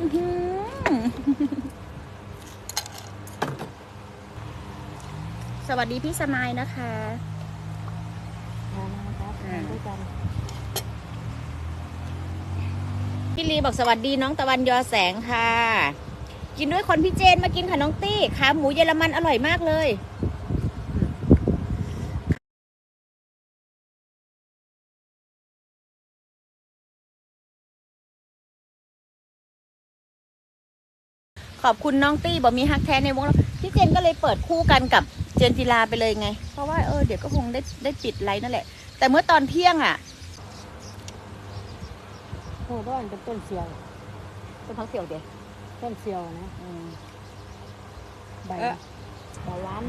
อื้อหือสวัสดีพี่สมายนะคะมานะครับอ่าทานด้วยกันพี่ลีบอกสวัสดีน้องตะวันยอแสงค่ะ กินด้วยคนพี่เจนมากินค่ะน้องตี้ขาหมูเยอรมันอร่อยมากเลย ขอบคุณน้องตี้บอกมีฮักแท้ในวงเราพี่เจนก็เลยเปิดคู่กันกับเจนจิลาไปเลยไง เพราะว่าเออเดี๋ยวก็คงได้ได้ปิดไลน์นั่นแหละ แต่เมื่อตอนเที่ยงอะโอ้ด้านเป็นต้นเสียวเป็นพักเสี่ยวเดียวต้นเสียวนะใบเอ๊ะ ใบล้าน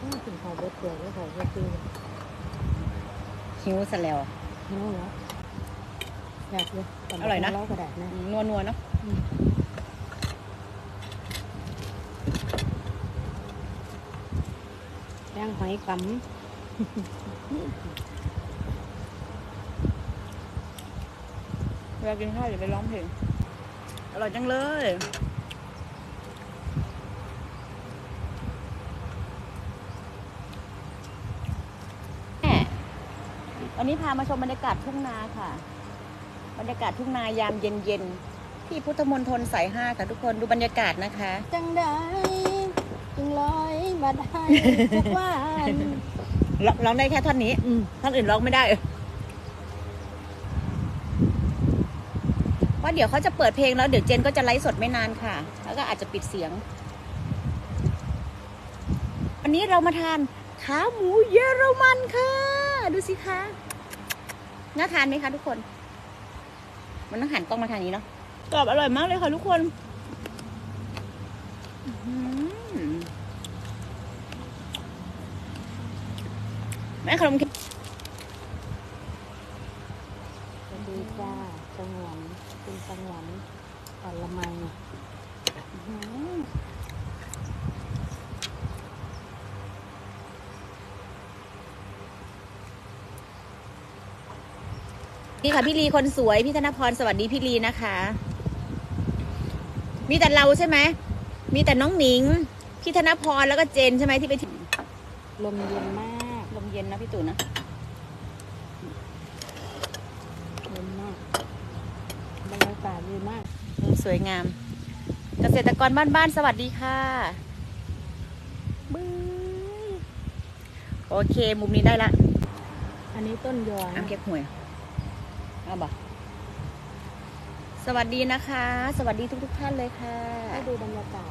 อืมกินข้าวเบิดเปลือกแล้วข้าวเบิดตื้อหิวซะแล้ว หิวเหรอ อยากเลยตำอร่อยนะ เล้ากระดาษนะนัวนัวๆเนาะอืมย่างหอยกเวลากินข้าวอย่าไปร้องเพลง อร่อยจังเลยแม่วันนี้พามาชมบรรยากาศทุ่งนาค่ะ บรรยากาศทุ่งนายามเย็นๆที่พุทธมณฑลสายห้าค่ะทุกคนดูบรรยากาศนะคะำจังได้จึงลอยมาได้ทุกวันร้องร้องได้แค่ท่อนนี้อืมท่อนอื่นร้องไม่ได้ว่าเดี๋ยวเขาจะเปิดเพลงแล้วเดี๋ยวเจนก็จะไลฟ์สดไม่นานค่ะ แล้วก็อาจจะปิดเสียง วันนี้เรามาทานขาหมูเยอรมันค่ะ ดูสิคะน่าทานไหมคะทุกคน มันต้องหันกล้องมาทางนี้เนาะกรอบอร่อยมากเลยค่ะทุกคนอื้อหือแม่ขนมเค้กสวัสดีจ้าจังหวันเป็นจังหวันอ่อนละไม อื้อหือ นี่ค่ะพี่ลีคนสวยพี่ธนพรสวัสดีพี่ลีนะคะ มีแต่เราใช่ไหมมีแต่น้องหนิง พี่ธนพรแล้วก็เจนใช่ไหมที่ไปถึงลมเย็นมากลมเย็นนะพี่ตู่นะเย็นมากบรรยากาศดีมากมุมสวยงาม เกษตรกรบ้านๆสวัสดีค่ะบึ้ยโอเค มุมนี้ได้ละ อันนี้ต้นยออ้ามเก็บหวย เอาบ่สวัสดีนะคะ สวัสดีทุกๆท่านเลยค่ะให้ดูบรรยากาศ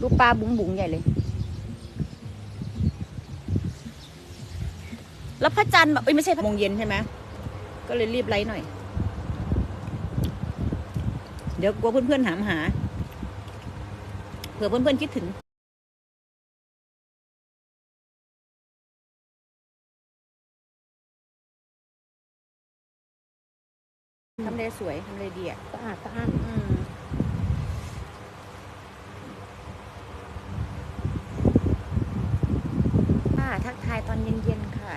ดูปลาบุ๋งบุ๋งๆใหญ่เลย แล้วพระจันทร์แบบเอ้ยไม่ใช่พระโมงเย็นใช่ไหมก็เลยรีบไลฟ์หน่อย เดี๋ยวกลัวเพื่อนๆถามหา เผื่อเพื่อนๆคิดถึง เลสวยทำเลดีอะสะอาดสะอาดอืมค่ะทักทายตอนเย็นๆค่ะ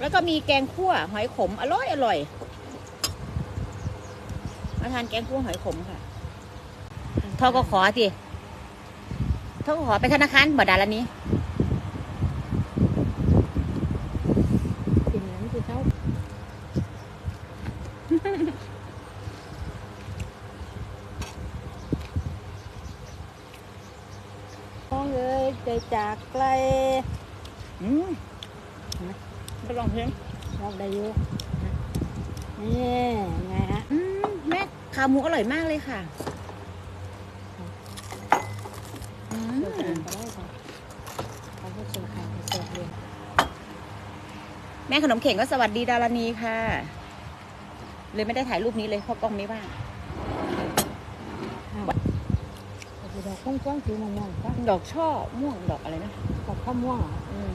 แล้วก็มีแกงคั่วหอยขม อร่อยอร่อยมาทานแกงคั่วหอยขมค่ะทกขอสิ ทกขอไปธนาคารบ่ดาละนี้กินน้ำคือเขามองเลยใจจากไกลอืมก็ลองเพลงลองได้อยู่นะนี่ไงฮะอืมแม่ขาหมูอร่อยมากเลยค่ะ แม่ขนมเข่งก็สวัสดีดารณีค่ะ เลยไม่ได้ถ่ายรูปนี้เลยเพราะกล้องไม่ว่างแต่คือดอกก้องๆสีม่วงๆก็ดอกช่อม่วงดอกอะไรนะดอกข้าวม่วงเหรออืม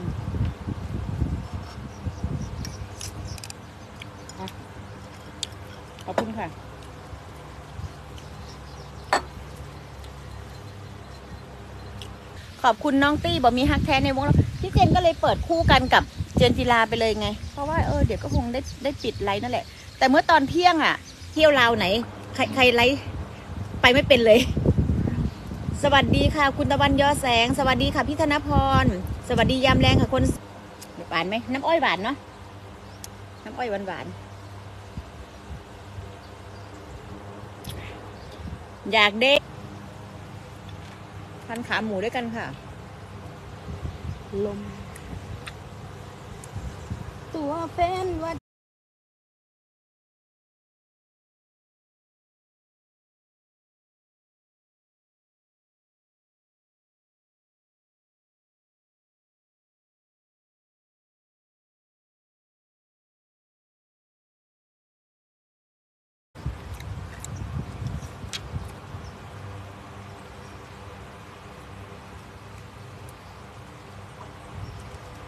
อะขอบคุณค่ะ ขอบคุณน้องตี้บอกมีฮักแท้ในวงเราพี่เจนก็เลยเปิดคู่กันกับเจนจิลาไปเลยไง เพราะว่าเออเดี๋ยวก็คงได้ได้ปิดไลฟ์นั่นแหละ แต่เมื่อตอนเที่ยงอะ เที่ยวลาวไหน ใครใครไลฟ์ไปไม่เป็นเลย สวัสดีค่ะ คุณตะวันยอแสง สวัสดีค่ะพี่ธนพร สวัสดียามแรงค่ะคนหวานไหมน้ำอ้อยหวานเนาะน้ำอ้อยหวานหวานอยากเด้ พันขาหมูด้วยกันค่ะ ลม ตัวเป็นวัด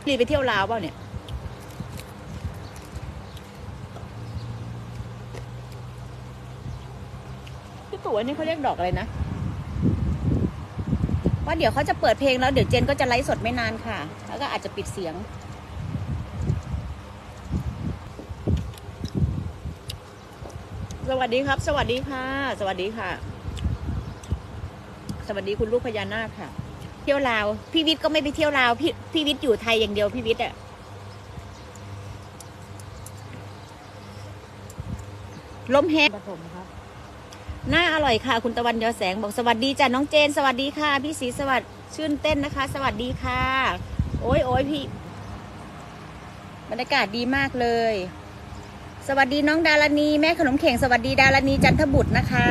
รีไปเที่ยวลาวเปล่าเนี่ย พี่ตู่อันนี้เขาเรียกดอกอะไรนะว่าเดี๋ยวเขาจะเปิดเพลงแล้วเดี๋ยวเจนก็จะไลฟ์สดไม่นานค่ะ แล้วก็อาจจะปิดเสียง สวัสดีครับ สวัสดีค่ะ สวัสดีค่ะ สวัสดีคุณลูกพญานาคค่ะ ที่ยวลาว พี่วิทย์ก็ไม่ไปเที่ยวลาว พี่พี่วิทย์อยู่ไทยอย่างเดียวพี่วิทย์อะลมแห้งปฐมครับน่าอร่อยค่ะ คุณตะวันยอแสงบอกสวัสดีจ้ะน้องเจน สวัสดีค่ะ พี่ศรีสวัสดิ์ชื่นเต้นนะคะ สวัสดีค่ะ โอ้ยโอ้ยพี่ บรรยากาศดีมากเลย สวัสดีน้องดารณี แม่ขนมเข่งสวัสดีดารณีจันทบุตรนะคะ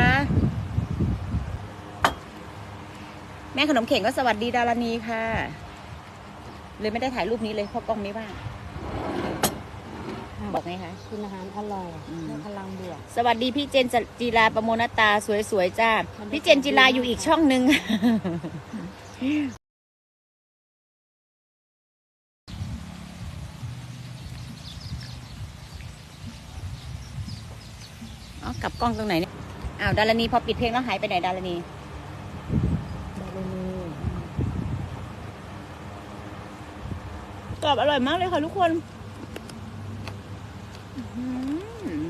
แม่ขนมเข่งก็สวัสดีดารณีค่ะ เลยไม่ได้ถ่ายรูปนี้เลยเพราะกล้องไม่ว่างบอกไงคะกินอาหารอร่อยอืมให้พลังบวก สวัสดีพี่เจนจีราประโมนตาสวยๆจ้า พี่เจนจีราอยู่อีกช่องหนึ่งอ๋อกลับกล้องตรงไหนเนี่ย อ้าวดารณีพอปิดเพลงแล้วหายไปไหนดารณี ดารณี กรอบอร่อยมากเลยค่ะทุกคนอื้อหือ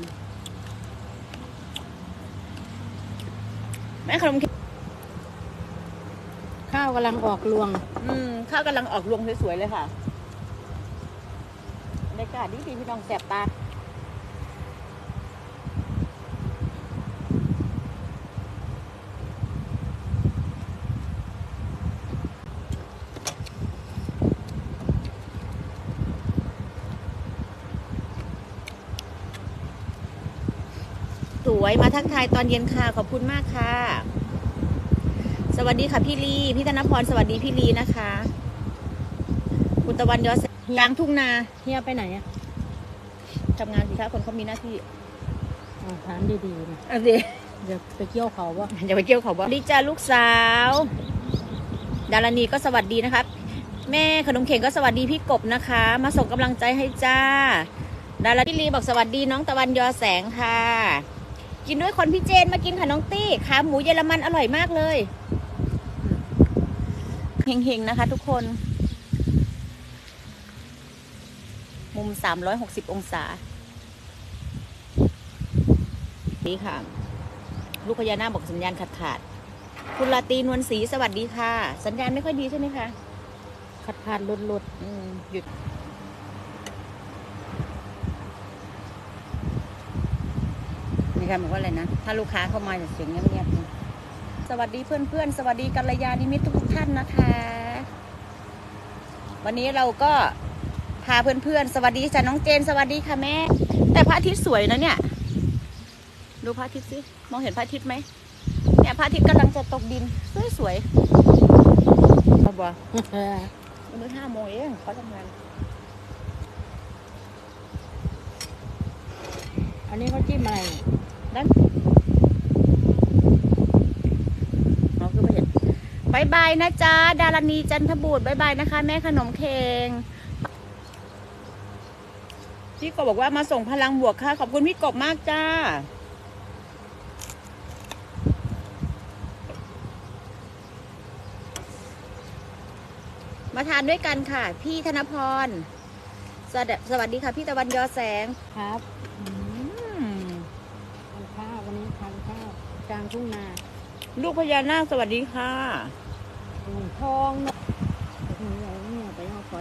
แม่ขนมเค้กข้าวกำลังออกรวง อืมข้าวกำลังออกรวงสวยๆเลยค่ะบรรยากาศดีดีๆพี่น้องแสบตา วยมาทักทายตอนเย็นค่ะ ขอบคุณมากค่ะ สวัสดีค่ะพี่ลีพี่ธนพรสวัสดีพี่ลีนะคะ คุณตะวันยอดแสงกลางทุ่งนาเฮียไปไหนอะทำงานสิคะคนเขามีหน้าที่อ่าทานดีๆนะอันนี้เดี๋ยวไปเกี่ยวเขาว่าอย่าไปเกี่ยวเขาบ่ลิจาลูกสาว ดารณีก็สวัสดีนะครับ แม่ขนมเข่งก็สวัสดีพี่กบนะคะ มาส่งกำลังใจให้จ้า ดาราพี่ลีบอกสวัสดีน้องตะวันยอแสงค่ะ กินด้วยคนพี่เจนมากินค่ะน้องตี้ขาหมูเยอรมันอร่อยมากเลยเฮงๆนะคะ ทุกคน มุม 360 องศา นี่ค่ะ ลูกพญานาคบอกสัญญาณขาดขาดๆคุณลาตีนวลศรีสวัสดีค่ะ สัญญาณไม่ค่อยดีใช่ไหมคะ ขาดขาดลดหลุดหยุด มีใครบอกว่าอะไรนะ ถ้าลูกค้าเข้ามาจะเสียงเงียบๆนะสวัสดีเพื่อนๆ สวัสดีกัลยาณิมิตทุกๆท่านนะคะ วันนี้เราก็พาเพื่อนๆ สวัสดีจ้ะน้องเจน สวัสดีค่ะแม่ แต่พระอาทิตย์สวยนะเนี่ย ดูพระอาทิตย์สิ มองเห็นพระอาทิตย์ไหมเนี่ยพระอาทิตย์กำลังจะตกดิน สวยๆเอาบ่เออมันมือห้าโมงเองเขาทำงานอันนี้เขาจิ้มอะไร กันเราคือไปเห็นบายบายนะจ๊ะ ดารณีจันทบูตรบายบายนะคะ แม่ขนมเค้งพี่กบบอกว่ามาส่งพลังบวกค่ะ ขอบคุณพี่กบมากจ้า มาทานด้วยกันค่ะ พี่ธนพร สวัสดีค่ะ พี่ตะวันยอแสงครับ ทุ่งนาลูกพญานาคสวัสดีค่ะ ทองเนาะไปเอาขอ